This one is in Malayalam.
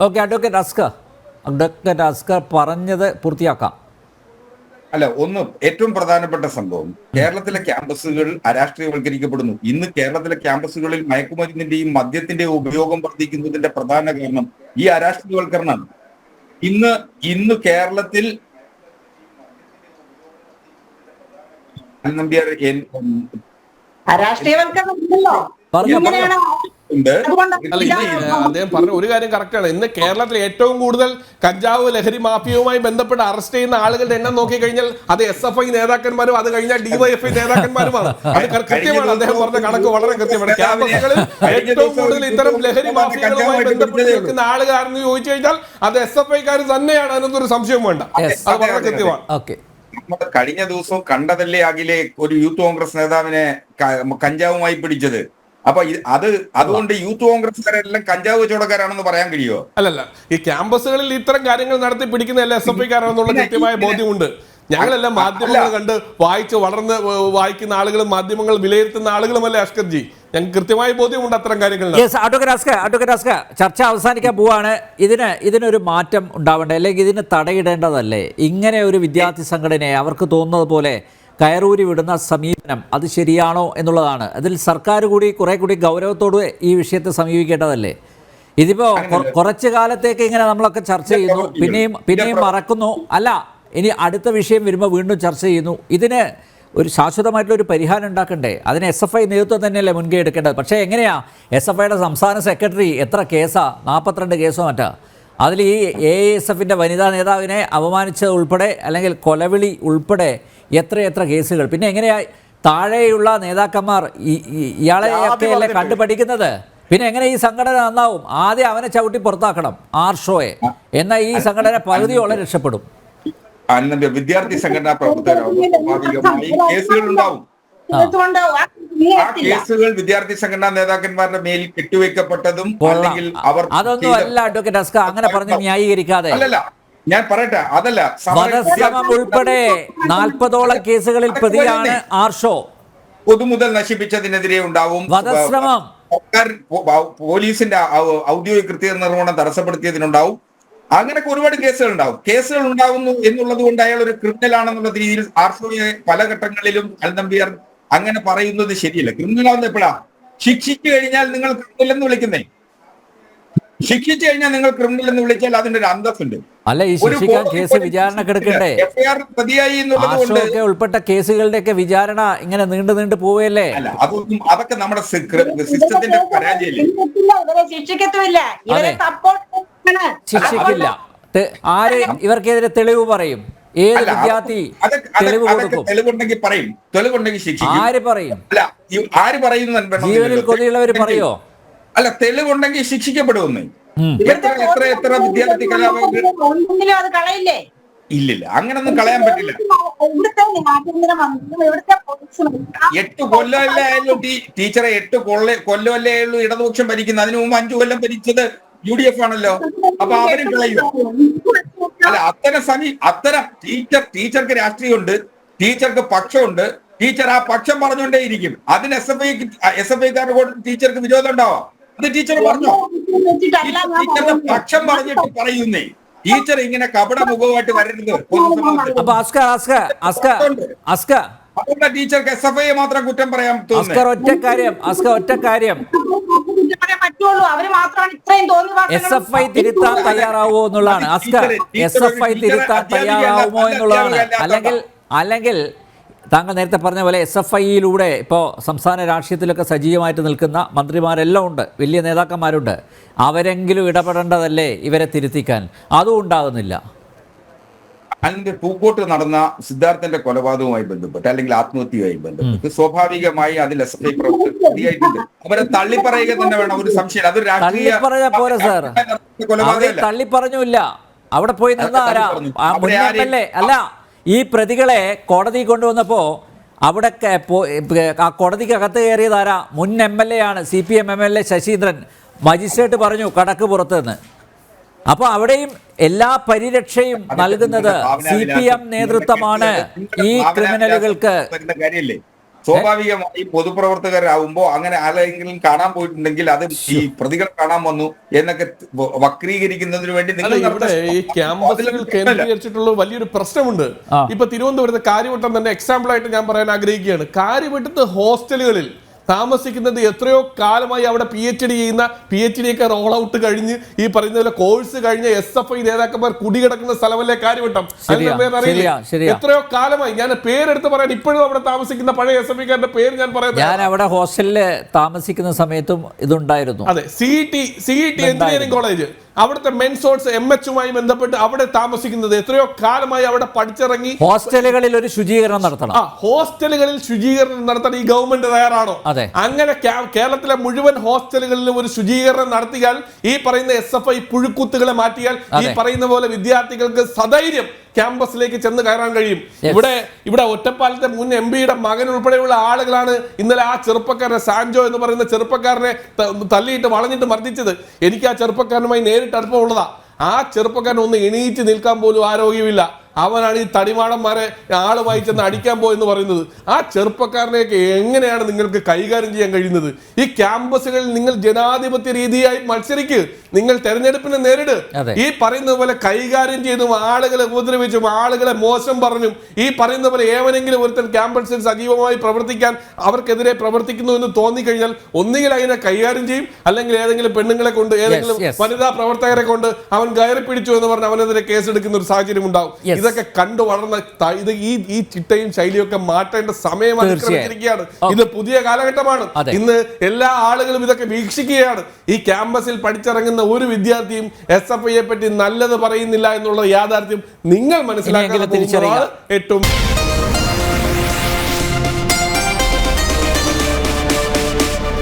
Okay advocate Askar advocate Askar പറഞ്ഞത് പൂർത്തിയാക്കാം. അല്ല ഒന്ന് ഏറ്റവും പ്രധാനപ്പെട്ട സംഭവം. കേരളത്തിലെ ക്യാമ്പസുകൾ അരാഷ്ട്രീയവൽക്കരിക്കപ്പെടുന്നു. ഇന്ന് കേരളത്തിലെ ക്യാമ്പസുകളിൽ മയക്കുമരുന്നിന്റെയും മദ്യത്തിന്റെയും ഉപയോഗം വർദ്ധിക്കുന്നതിന്റെ പ്രധാന കാരണം ഈ അരാഷ്ട്രീയവൽക്കരണമാണ് ഇന്ന് ഇന്ന് കേരളത്തിൽ നമ്പ്യാർ അദ്ദേഹം പറഞ്ഞ ഒരു കാര്യം കറക്റ്റാണ് ഇന്ന് കേരളത്തിൽ ഏറ്റവും കൂടുതൽ കഞ്ചാവ് ലഹരി മാഫിയവുമായി ബന്ധപ്പെട്ട് അറസ്റ്റ് ചെയ്യുന്ന ആളുകളുടെ എണ്ണം നോക്കി കഴിഞ്ഞാൽ അത് എസ് എഫ് ഐ നേതാക്കന്മാരും അത് കഴിഞ്ഞാൽ ഡിവൈഎഫ്ഐ നേതാക്കന്മാരുമാണ്. അത് കൃത്യമാണ്. അദ്ദേഹം പറഞ്ഞ കണക്ക് വളരെ കൃത്യമാണ്. ക്യാമ്പസുകളിൽ ഏറ്റവും കൂടുതൽ ഇത്തരം ലഹരി മാഫിയകളുമായി ബന്ധപ്പെട്ട് നിൽക്കുന്ന ആളുകാരെന്ന് ചോദിച്ചു കഴിഞ്ഞാൽ അത് എസ് എഫ് ഐക്കാർ തന്നെയാണ്. അതിനൊരു സംശയം വേണ്ട. അത് വളരെ കൃത്യമാണ്. ഓക്കെ നമ്മൾ കഴിഞ്ഞ ദിവസവും കണ്ടതല്ലേ അഖിലെ ഒരു യൂത്ത് കോൺഗ്രസ് നേതാവിനെ കഞ്ചാവുമായി പിടിച്ചത്? അപ്പൊ അത് അതുകൊണ്ട് യൂത്ത് കോൺഗ്രസ്സുകാരെല്ലാം കഞ്ചാവ് കച്ചവടക്കാരാണെന്ന് പറയാൻ കഴിയുമോ അല്ലല്ല. ഈ ക്യാമ്പസുകളിൽ ഇത്തരം കാര്യങ്ങൾ നടത്തി പിടിക്കുന്ന എല്ലാ എസ് എഫ് ഐക്കാരാണെന്നുള്ള കൃത്യമായ ബോധ്യമുണ്ട്. ഞങ്ങളെല്ലാം മാധ്യമങ്ങൾ കണ്ട് വായിച്ച് വളർന്ന് വായിക്കുന്ന ആളുകളും മാധ്യമങ്ങൾ വിലയിരുത്തുന്ന ആളുകളുമല്ലേ അഷ്കർ ജി? ഞങ്ങൾക്ക് കൃത്യമായ ബോധ്യമുണ്ട് അത്തരം കാര്യങ്ങൾ ചർച്ച അവസാനിക്കാൻ പോവാണ്. ഇതിന് ഇതിനൊരു മാറ്റം ഉണ്ടാവേണ്ടത് അല്ലെങ്കിൽ ഇതിന് തടയിടേണ്ടതല്ലേ? ഇങ്ങനെ ഒരു വിദ്യാർത്ഥി സംഘടനയെ അവർക്ക് തോന്നുന്നത് പോലെ കയറൂരി വിടുന്ന സമീപനം അത് ശരിയാണോ എന്നുള്ളതാണ്. അതിൽ സർക്കാർ കൂടി കുറെ കൂടി ഗൗരവത്തോട് ഈ വിഷയത്തെ സമീപിക്കേണ്ടതല്ലേ? ഇതിപ്പോ കുറച്ചു കാലത്തേക്ക് ഇങ്ങനെ നമ്മളൊക്കെ ചർച്ച ചെയ്യുന്നു. പിന്നെയും പിന്നെയും മറക്കുന്നു. അല്ല ഇനി അടുത്ത വിഷയം വരുമ്പോൾ വീണ്ടും ചർച്ച ചെയ്യുന്നു. ഇതിന് ഒരു ശാശ്വതമായിട്ടുള്ള ഒരു പരിഹാരം ഉണ്ടാക്കണ്ടേ? അതിന് എസ് എഫ് ഐ നേതൃത്വം തന്നെയല്ലേ മുൻകൈ എടുക്കേണ്ടത്? പക്ഷേ എങ്ങനെയാ? എസ് എഫ് ഐയുടെ സംസ്ഥാന സെക്രട്ടറി എത്ര കേസാ? നാൽപ്പത്തിരണ്ട് കേസോ മറ്റാ? അതിൽ ഈ എ എസ് എഫിന്റെ വനിതാ നേതാവിനെ അപമാനിച്ചത് ഉൾപ്പെടെ അല്ലെങ്കിൽ കൊലവിളി ഉൾപ്പെടെ എത്ര എത്ര കേസുകൾ. പിന്നെ എങ്ങനെയാ താഴെയുള്ള നേതാക്കന്മാർ ഇയാളെ അല്ലേ കണ്ടു പഠിക്കുന്നത് പിന്നെ എങ്ങനെ ഈ സംഘടന നന്നാവും? ആദ്യം അവനെ ചവിട്ടി പുറത്താക്കണം ആർഷോയെ. എന്നാൽ ഈ സംഘടന പകുതിയോളം രക്ഷപ്പെടും. വിദ്യാർത്ഥി സംഘടനാ പ്രവർത്തകരാകും കേസുകൾ ഉണ്ടാവും. ആ. കേസുകൾ വിദ്യാർത്ഥി സംഘടനാ നേതാക്കന്മാരുടെ മേൽ കെട്ടിവെക്കപ്പെട്ടതും അല്ലെങ്കിൽ അവർ അതൊന്നും അല്ല അഡ്വക്കേറ്റ് അങ്ങനെ പറഞ്ഞ് ന്യായീകരിക്കാതെ. അല്ലല്ല. ഞാൻ പറയട്ടെ അതല്ല വധശ്രമം ഉൾപ്പെടെ നാൽപ്പതോളം കേസുകളിൽ പ്രതിയാണ് ആർഷോ. പൊതുമുതൽ നശിപ്പിച്ചതിനെതിരെ ഉണ്ടാവും വധശ്രമം. സർക്കാർ പോലീസിന്റെ ഔദ്യോഗിക കൃത്യ നിർവഹണം തടസ്സപ്പെടുത്തിയതിനുണ്ടാവും. അങ്ങനെയൊക്കെ ഒരുപാട് കേസുകൾ ഉണ്ടാവും കേസുകൾ ഉണ്ടാവുന്നു എന്നുള്ളത് കൊണ്ട് അയാൾ ഒരു ക്രിമിനൽ ആണെന്നുള്ള രീതിയിൽ ആർഷോയെ പല ഘട്ടങ്ങളിലും അൽനമ്പിയർ അങ്ങനെ പറയുന്നത് ശരിയല്ല. ക്രിമിനൽ ആവുന്ന എപ്പോഴാ? ശിക്ഷിച്ചു കഴിഞ്ഞാൽ നിങ്ങൾ ക്രിമിനൽ എന്ന് വിളിക്കുന്നേ. ശിക്ഷിച്ചു കഴിഞ്ഞാൽ നിങ്ങൾ ക്രിമിനൽ എന്ന് വിളിച്ചാൽ അതിന്റെ ഒരു അന്തസ്സുണ്ട്. അല്ല ഈ ശിക്ഷിക്കാൻ കേസ് വിചാരണ കിടക്കണ്ടേ? എഫ്ഐആർ പ്രതിയായി എന്നുള്ളത് ഉൾപ്പെട്ട കേസുകളുടെ ഒക്കെ വിചാരണ ഇങ്ങനെ നീണ്ടു നീണ്ടു പോവുകയല്ലേ? അല്ല അതൊന്നും അതൊക്കെ നമ്മുടെ സിസ്റ്റത്തിന്റെ പരാജയല്ലേ? ഇവരെ ശിക്ഷിക്കത്തുമില്ല. ശിക്ഷിക്കില്ല. ആര് ഇവർക്കെതിരെ തെളിവ് പറയും? ഏത് വിദ്യാർത്ഥി തെളിവ് കൊടുക്കും? തെളിവുണ്ടെങ്കിൽ പറയും. തെളിവുണ്ടെങ്കിൽ ശിക്ഷിക്കും. ആര് പറയും? അല്ല ആര് പറയുന്നു ജീവനിൽ കൊതിയുള്ളവര് കൊതിയുള്ളവർ പറയോ? അല്ല തെളിവുണ്ടെങ്കിൽ ശിക്ഷിക്കപ്പെടുമെന്ന്. എത്ര എത്ര എത്ര വിദ്യാർത്ഥി കലാപങ്ങൾ അത് കളയില്ലേ? ഇല്ലില്ല അങ്ങനൊന്നും കളയാൻ പറ്റില്ല. എട്ട് കൊല്ലമല്ലേ ടീച്ചറെ എട്ട് കൊല്ല കൊല്ലമല്ലേ ആയുള്ളൂ ഇടതുപക്ഷം ഭരിക്കുന്നത്. അതിനു മുമ്പ് അഞ്ചു കൊല്ലം ഭരിച്ചത് യു ഡി എഫ് ആണല്ലോ. അപ്പൊ അവരും കളയുമോ അല്ല അത്തരം സമീ അത്തരം ടീച്ചർ ടീച്ചർക്ക് രാഷ്ട്രീയമുണ്ട്. ടീച്ചർക്ക് പക്ഷമുണ്ട്. ടീച്ചർ ആ പക്ഷം പറഞ്ഞുകൊണ്ടേയിരിക്കും. അതിന് S F I S F ഐക്കാരുടെ ടീച്ചർക്ക് വിരോധം ഉണ്ടാവാം. അത് ടീച്ചർ പറഞ്ഞു? ടീച്ചറിന്റെ ടീച്ചറുടെ പക്ഷം പറഞ്ഞിട്ട് പറയുന്നേ. ടീച്ചർ ഇങ്ങനെ കപട മുഖമായിട്ട് വരരുത്. പൊതുസമൂഹത്തിൽ അപ്പൊ അസ്ക അസ്ക അസ്ക അസ്ക. അതുകൊണ്ട് ടീച്ചർക്ക് എസ് എഫ് ഐ മാത്രം കുറ്റം പറയാൻ അസ്കർ ഒറ്റ കാര്യം അസ്ക ഒറ്റ കാര്യം. എസ് എഫ് ഐ തിരുത്താൻ തയ്യാറാവുമോ എന്നുള്ളതാണ്. അസ്കർ എസ് എഫ് ഐ തിരുത്താൻ തയ്യാറാവുമോ എന്നുള്ളതാണ്. അല്ലെങ്കിൽ അല്ലെങ്കിൽ താങ്കൾ നേരത്തെ പറഞ്ഞ പോലെ എസ് എഫ് ഐയിലൂടെ ഇപ്പോൾ സംസ്ഥാന രാഷ്ട്രീയത്തിലൊക്കെ സജീവമായിട്ട് നിൽക്കുന്ന മന്ത്രിമാരെല്ലാം ഉണ്ട്. വലിയ നേതാക്കന്മാരുണ്ട്. അവരെങ്കിലും ഇടപെടേണ്ടതല്ലേ ഇവരെ തിരുത്തിക്കാൻ? അതും ഉണ്ടാകുന്നില്ല. അതിന്റെ പൂക്കോട്ട് നടന്ന സിദ്ധാർത്ഥന്റെ കൊലപാതകവുമായി ബന്ധപ്പെട്ട് അല്ലെങ്കിൽ ആത്മഹത്യയുമായി ബന്ധപ്പെട്ട് സ്വാഭാവികമായി അതിൽ എസ് എഫ് ഐ പ്രവർത്തകർ അവരെ തള്ളിപ്പറയുക തന്നെ വേണം. ഒരു സംശയം അത് രാഷ്ട്രീയ കൊലപാതകം പോരാ സാർ. അവരെ കൊലപാതകമല്ല തള്ളി പറഞ്ഞില്ല അവിടെ പോയി നിന്ന അല്ല. ഈ പ്രതികളെ കോടതി കൊണ്ടുവന്നപ്പോൾ അവിടെ ആ കോടതിക്കകത്ത് കയറിയതാര മുൻ എം എൽ എ ആണ്. C P M M L A Sasheendran. Magistrate പറഞ്ഞു കടക്ക് പുറത്തുനിന്ന് അപ്പോൾ അവിടെയും എല്ലാ പരിരക്ഷയും നൽകുന്നത് സി പി എം നേതൃത്വമാണ് ഈ ക്രിമിനലുകൾക്ക്. സ്വാഭാവികമായി പൊതുപ്രവർത്തകരാകുമ്പോ അങ്ങനെ ആരെങ്കിലും കാണാൻ പോയിട്ടുണ്ടെങ്കിൽ അത് ഈ പ്രതികൾ കാണാൻ വന്നു എന്നൊക്കെ വക്രീകരിക്കുന്നതിന് വേണ്ടി നിങ്ങൾ ഇവിടെ ഈ ക്യാമ്പസുകൾ കേന്ദ്രീകരിച്ചിട്ടുള്ള വലിയൊരു പ്രശ്നമുണ്ട്. ഇപ്പൊ തിരുവനന്തപുരത്ത് കാര്യവട്ടം തന്നെ എക്സാമ്പിൾ ആയിട്ട് ഞാൻ പറയാൻ ആഗ്രഹിക്കുകയാണ്. കാര്യവട്ടത്ത് ഹോസ്റ്റലുകളിൽ താമസിക്കുന്നത് എത്രയോ കാലമായി അവിടെ പി എച്ച് ഡി ചെയ്യുന്ന പി എച്ച് ഡി ഒക്കെ റോൾ ഔട്ട് കഴിഞ്ഞ് ഈ പറയുന്ന പോലെ കോഴ്സ് കഴിഞ്ഞ എസ് എഫ് ഐ നേതാക്കന്മാർ കുടികിടക്കുന്ന സ്ഥലമല്ലേ കാര്യവട്ടം. എത്രയോ കാലമായി. ഞാൻ പേരെടുത്ത് പറയാൻ ഇപ്പോഴും അവിടെ താമസിക്കുന്ന പഴയ എസ് എഫ് ഐക്കാരുടെ പേര് ഞാൻ പറയുന്നത് ഞാൻ അവിടെ ഹോസ്റ്റലിൽ താമസിക്കുന്ന സമയത്തും ഇതുണ്ടായിരുന്നു. അതെ C T C T engineering college അവിടുത്തെ മെൻസോട്സ് എം എച്ചുമായി ബന്ധപ്പെട്ട് അവിടെ താമസിക്കുന്നത് എത്രയോ കാലമായി അവിടെ പഠിച്ചിറങ്ങി. ഹോസ്റ്റലുകളിൽ ഒരു ശുചീകരണം നടത്തണം. ആ ഹോസ്റ്റലുകളിൽ ശുചീകരണം നടത്താൻ ഈ ഗവൺമെന്റ് തയ്യാറാണോ? അതെ. അങ്ങനെ കേരളത്തിലെ മുഴുവൻ ഹോസ്റ്റലുകളിലും ഒരു ശുചീകരണം നടത്തിയാൽ ഈ പറയുന്ന എസ് എഫ് ഐ പുഴുക്കുത്തുകളെ മാറ്റിയാൽ ഈ പറയുന്ന പോലെ വിദ്യാർത്ഥികൾക്ക് സധൈര്യം ക്യാമ്പസിലേക്ക് ചെന്ന് കയറാൻ കഴിയും. ഇവിടെ ഇവിടെ ഒറ്റപ്പാലത്തെ മുൻ എം പിയുടെ മകൻ ഉൾപ്പെടെയുള്ള ആളുകളാണ് ഇന്നലെ ആ ചെറുപ്പക്കാരനെ സാൻജോ എന്ന് പറയുന്ന ചെറുപ്പക്കാരനെ തല്ലിയിട്ട് വളഞ്ഞിട്ട് മർദ്ദിച്ചത്. എനിക്ക് ആ ചെറുപ്പക്കാരനുമായി നേരിട്ട് അടുപ്പമുള്ളതാ. ആ ചെറുപ്പക്കാരൻ ഒന്ന് എണീറ്റ് നിൽക്കാൻ പോലും ആരോഗ്യമില്ല. അവനാണ് ഈ തടിമാടന്മാരെ ആളുമായി ചെന്ന് അടിക്കാൻ പോയെന്ന് പറയുന്നത്. ആ ചെറുപ്പക്കാരനെയൊക്കെ എങ്ങനെയാണ് നിങ്ങൾക്ക് കൈകാര്യം ചെയ്യാൻ കഴിയുന്നത്? ഈ ക്യാമ്പസുകളിൽ നിങ്ങൾ ജനാധിപത്യ രീതിയായി മത്സരിക്ക്. നിങ്ങൾ തെരഞ്ഞെടുപ്പിനെ നേരിട്. ഈ പറയുന്ന പോലെ കൈകാര്യം ചെയ്തും ആളുകളെ ഉപദ്രവിച്ചും ആളുകളെ മോശം പറഞ്ഞും ഈ പറയുന്ന പോലെ ഏവനെങ്കിലും ഒരുത്തൻ ക്യാമ്പസിൽ സജീവമായി പ്രവർത്തിക്കാൻ അവർക്കെതിരെ പ്രവർത്തിക്കുന്നു എന്ന് തോന്നിക്കഴിഞ്ഞാൽ ഒന്നുകിൽ അതിനെ കൈകാര്യം ചെയ്യും അല്ലെങ്കിൽ ഏതെങ്കിലും പെണ്ണുങ്ങളെ കൊണ്ട് ഏതെങ്കിലും വനിതാ പ്രവർത്തകരെ കൊണ്ട് അവൻ കയറി പിടിച്ചു എന്ന് പറഞ്ഞ് അവനെതിരെ കേസെടുക്കുന്ന ഒരു സാഹചര്യം ഉണ്ടാവും. ഇതൊക്കെ കണ്ടു വളർന്ന ഇത് ഈ ഈ ചിട്ടയും ശൈലിയും ഒക്കെ മാറ്റേണ്ട സമയം അതിക്രമിച്ചിരിക്കുകയാണ് Okay. ഇത് പുതിയ കാലഘട്ടമാണ്. ഇന്ന് എല്ലാ ആളുകളും ഇതൊക്കെ വീക്ഷിക്കുകയാണ് ഈ ക്യാമ്പസിൽ പഠിച്ചിറങ്ങുന്ന ഒരു വിദ്യാർത്ഥിയും എസ് എഫ് ഐയെ പറ്റി നല്ലത് പറയുന്നില്ല എന്നുള്ള യാഥാർത്ഥ്യം നിങ്ങൾ മനസ്സിലാക്കാൻ ഏറ്റവും